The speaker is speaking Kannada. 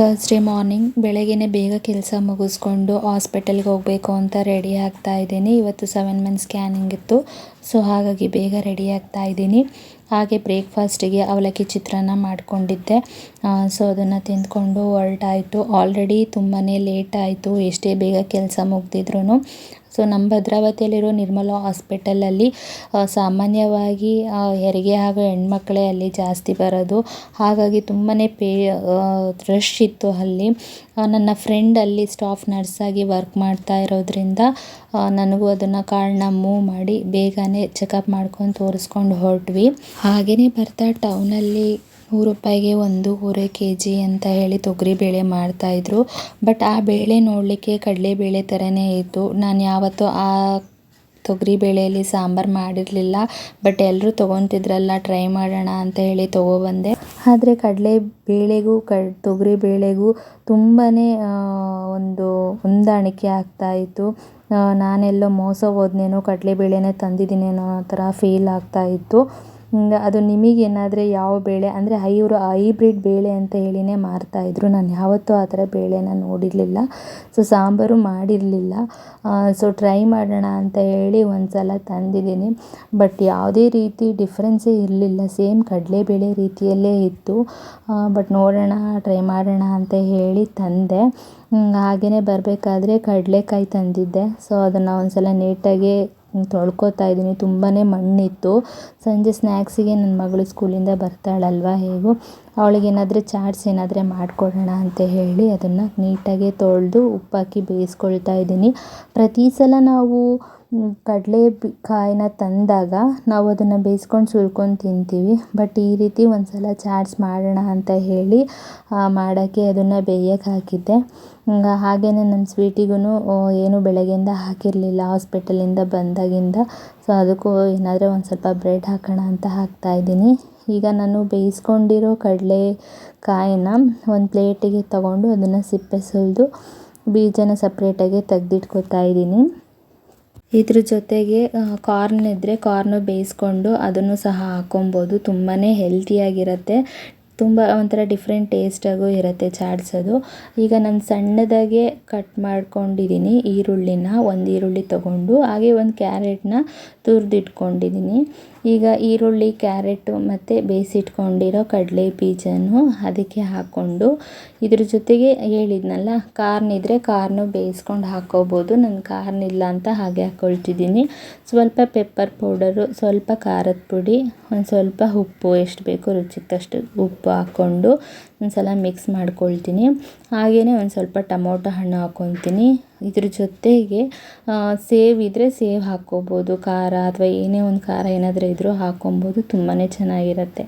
ಥರ್ಸ್ಡೇ ಮಾರ್ನಿಂಗ್ ಬೆಳಗ್ಗೆನೇ ಬೇಗ ಕೆಲಸ ಮುಗಿಸ್ಕೊಂಡು ಹಾಸ್ಪಿಟಲ್ಗೆ ಹೋಗಬೇಕು ಅಂತ ರೆಡಿ ಆಗ್ತಾ ಇದ್ದೀನಿ. ಇವತ್ತು ಸೆವೆನ್ ಮಂತ್ ಸ್ಕ್ಯಾನಿಂಗ್ ಇತ್ತು. ಸೊ ಹಾಗಾಗಿ ಬೇಗ ರೆಡಿ ಆಗ್ತಾ ಇದ್ದೀನಿ. ಹಾಗೆ ಬ್ರೇಕ್ಫಾಸ್ಟಿಗೆ ಅವಲಕ್ಕಿ ಚಿತ್ರಾನ್ನ ಮಾಡ್ಕೊಂಡಿದ್ದೆ. ಸೊ ಅದನ್ನು ತಿಂದ್ಕೊಂಡು ಹೊರಟಾಯಿತು. ಆಲ್ರೆಡಿ ತುಂಬಾ ಲೇಟ್ ಆಯಿತು. ಎಷ್ಟೇ ಬೇಗ ಕೆಲಸ ಮುಗ್ದಿದ್ರು ಸೊ ನಮ್ಮ ಭದ್ರಾವತಿಯಲ್ಲಿರೋ ನಿರ್ಮಲಾ ಹಾಸ್ಪಿಟಲಲ್ಲಿ ಸಾಮಾನ್ಯವಾಗಿ ಹೆರಿಗೆ ಹಾಗೂ ಹೆಣ್ಮಕ್ಳೇ ಅಲ್ಲಿ ಜಾಸ್ತಿ ಬರೋದು. ಹಾಗಾಗಿ ತುಂಬಾ ಪೇ ರಶ್ ಇತ್ತು ಅಲ್ಲಿ. ನನ್ನ ಫ್ರೆಂಡ್ ಅಲ್ಲಿ ಸ್ಟಾಫ್ ನರ್ಸಾಗಿ ವರ್ಕ್ ಮಾಡ್ತಾ ಇರೋದ್ರಿಂದ ನನಗೂ ಅದನ್ನು ಕಾರಣ ಮೂವ್ ಮಾಡಿ ಬೇಗನೆ ಚೆಕಪ್ ಮಾಡ್ಕೊಂಡು ತೋರಿಸ್ಕೊಂಡು ಹೊರಟ್ವಿ. ಹಾಗೆಯೇ ಬರ್ತಾ ಟೌನಲ್ಲಿ ನೂರು ರೂಪಾಯಿಗೆ ಒಂದೂವರೆ ಕೆ ಜಿ ಅಂತ ಹೇಳಿ ತೊಗರಿ ಬೇಳೆ ಮಾಡ್ತಾಯಿದ್ರು ಬಟ್ ಆ ಬೇಳೆ ನೋಡಲಿಕ್ಕೆ ಕಡಲೆಬೇಳೆ ಥರನೇ ಇತ್ತು. ನಾನು ಯಾವತ್ತೂ ಆ ತೊಗರಿ ಬೇಳೆಯಲ್ಲಿ ಸಾಂಬಾರು ಮಾಡಿರಲಿಲ್ಲ. ಬಟ್ ಎಲ್ಲರೂ ತೊಗೊತಿದ್ರಲ್ಲ, ಟ್ರೈ ಮಾಡೋಣ ಅಂತ ಹೇಳಿ ತೊಗೊಬಂದೆ. ಆದರೆ ಕಡಲೆ ಬೇಳೆಗೂ ತೊಗರಿ ಬೇಳೆಗೂ ತುಂಬಾ ಒಂದು ಹೊಂದಾಣಿಕೆ ಆಗ್ತಾಯಿತ್ತು ನಾನೆಲ್ಲೋ ಮೋಸ ಹೋದ್ನೇನೋ ಕಡಲೆಬೇಳೆನೇ ತಂದಿದ್ದೀನೇನೋ ಆ ಥರ ಫೀಲ್ ಆಗ್ತಾಯಿತ್ತು ಅದು ನಿಮಗೇನಾದರೆ ಯಾವ ಬೇಳೆ, ಅಂದರೆ ಇವರು ಹೈಬ್ರಿಡ್ ಬೇಳೆ ಅಂತ ಹೇಳಿನೇ ಮಾರ್ತಾಯಿದ್ರು ನಾನು ಯಾವತ್ತೂ ಆ ಥರ ಬೇಳೆನ ನೋಡಿರಲಿಲ್ಲ. ಸೊ ಸಾಂಬಾರು ಮಾಡಿರಲಿಲ್ಲ. ಸೊ ಟ್ರೈ ಮಾಡೋಣ ಅಂತ ಹೇಳಿ ಒಂದು ಸಲ ತಂದಿದ್ದೀನಿ. ಬಟ್ ಯಾವುದೇ ರೀತಿ ಡಿಫ್ರೆನ್ಸೇ ಇರಲಿಲ್ಲ. ಸೇಮ್ ಕಡಲೆಬೇಳೆ ರೀತಿಯಲ್ಲೇ ಇತ್ತು. ಬಟ್ ನೋಡೋಣ ಟ್ರೈ ಮಾಡೋಣ ಅಂತ ಹೇಳಿ ತಂದೆ. ಹಾಗೆಯೇ ಬರಬೇಕಾದ್ರೆ ಕಡಲೆಕಾಯಿ ತಂದಿದ್ದೆ. ಸೊ ಅದನ್ನು ಒಂದು ಸಲ ನೀಟಾಗಿ ತೊಳ್ಕೊತಾ ಇದ್ದೀನಿ. ತುಂಬಾ ಮಣ್ಣಿತ್ತು. ಸಂಜೆ ಸ್ನ್ಯಾಕ್ಸಿಗೆ ನನ್ನ ಮಗಳು ಸ್ಕೂಲಿಂದ ಬರ್ತಾಳಲ್ವ ಹೇಗೂ ಅವಳಿಗೇನಾದರೂ ಚಾಟ್ಸ್ ಏನಾದರೆ ಮಾಡಿಕೊಡೋಣ ಅಂತ ಹೇಳಿ ಅದನ್ನು ನೀಟಾಗಿ ತೊಳೆದು ಉಪ್ಪಾಕಿ ಬೇಯಿಸ್ಕೊಳ್ತಾ ಇದ್ದೀನಿ. ಪ್ರತಿ ಸಲ ನಾವು ಕಡಲೆ ಕಾಯಿನ ತಂದಾಗ ನಾವು ಅದನ್ನು ಬೇಯಿಸ್ಕೊಂಡು ಸುಲ್ಕೊಂಡು ತಿಂತೀವಿ. ಬಟ್ ಈ ರೀತಿ ಒಂದು ಸಲ ಚಾಟ್ಸ್ ಮಾಡೋಣ ಅಂತ ಹೇಳಿ ಮಾಡೋಕ್ಕೆ ಅದನ್ನು ಬೇಯಕ್ಕೆ ಹಾಕಿದ್ದೆ. ಹಾಗೆಯೇ ನನ್ನ ಸ್ವೀಟಿಗೂ ಏನು ಬೆಳಗ್ಗೆಯಿಂದ ಹಾಕಿರಲಿಲ್ಲ. ಹಾಸ್ಪಿಟಲಿಂದ ಬಂದಾಗಿಂದ. ಸೊ, ಅದಕ್ಕೂ ಏನಾದರೂ ಒಂದು ಸ್ವಲ್ಪ ಬ್ರೆಡ್ ಹಾಕೋಣ ಅಂತ ಹಾಕ್ತಾಯಿದ್ದೀನಿ ಈಗ ನಾನು ಬೇಯಿಸ್ಕೊಂಡಿರೋ ಕಡಲೆ ಕಾಯಿನ ಒಂದು ಪ್ಲೇಟಿಗೆ ತಗೊಂಡು ಅದನ್ನು ಸಿಪ್ಪೆ ಸುಲಿದು ಬೀಜನ ಸಪ್ರೇಟಾಗಿ ತೆಗ್ದಿಟ್ಕೊತಾ ಇದ್ದೀನಿ. ಇದ್ರ ಜೊತೆಗೆ ಕಾರ್ನ್ ಇದ್ದರೆ ಕಾರ್ನು ಬೇಯಿಸ್ಕೊಂಡು ಅದನ್ನು ಸಹ ಹಾಕ್ಕೊಬೋದು ತುಂಬಾ ಹೆಲ್ತಿಯಾಗಿರುತ್ತೆ ತುಂಬ ಒಂಥರ ಡಿಫ್ರೆಂಟ್ ಟೇಸ್ಟಾಗೂ ಇರುತ್ತೆ ಚಾಟ್ಸ್ ಅದು. ಈಗ ನಾನು ಸಣ್ಣದಾಗೆ ಕಟ್ ಮಾಡ್ಕೊಂಡಿದ್ದೀನಿ ಈರುಳ್ಳಿನ, ಒಂದು ಈರುಳ್ಳಿ ತೊಗೊಂಡು, ಹಾಗೆ ಒಂದು ಕ್ಯಾರೆಟ್ನ ತುರಿದಿಟ್ಕೊಂಡಿದ್ದೀನಿ ಈಗ ಈರುಳ್ಳಿ, ಕ್ಯಾರೆಟು ಮತ್ತು ಬೇಯಿಸಿಟ್ಕೊಂಡಿರೋ ಕಡಲೆ ಬೀಜನು ಅದಕ್ಕೆ ಹಾಕ್ಕೊಂಡು ಇದ್ರ ಜೊತೆಗೆ ಹೇಳಿದ್ನಲ್ಲ, ಕಾರ್ನ್ ಇದ್ದರೆ ಕಾರ್ನು ಬೇಯಿಸ್ಕೊಂಡು ಹಾಕ್ಕೋಬೋದು ನಾನು ಕಾರ್ನ್ ಇಲ್ಲ ಅಂತ ಹಾಗೆ ಹಾಕ್ಕೊಳ್ತಿದ್ದೀನಿ ಸ್ವಲ್ಪ ಪೆಪ್ಪರ್ ಪೌಡರು, ಸ್ವಲ್ಪ ಖಾರದ ಪುಡಿ, ಒಂದು ಸ್ವಲ್ಪ ಉಪ್ಪು, ಎಷ್ಟು ಬೇಕೋ ರುಚಿಗೆ ತಕ್ಕಷ್ಟು ಉಪ್ಪು ಹಾಕ್ಕೊಂಡು ಒಂದು ಸಲ ಮಿಕ್ಸ್ ಮಾಡ್ಕೊಳ್ತೀನಿ. ಹಾಗೆಯೇ ಒಂದು ಸ್ವಲ್ಪ ಟೊಮೊಟೊ ಹಣ್ಣು ಹಾಕ್ಕೊತೀನಿ ಇದ್ರ ಜೊತೆಗೆ ಸೇವ್ ಇದ್ದರೆ ಸೇವ್ ಹಾಕ್ಕೋಬೋದು. ಖಾರ ಅಥವಾ ಏನೇ ಒಂದು ಖಾರ ಏನಾದರೂ ಇದ್ದರೂ ಹಾಕ್ಕೊಬೋದು. ತುಂಬಾ ಚೆನ್ನಾಗಿರುತ್ತೆ.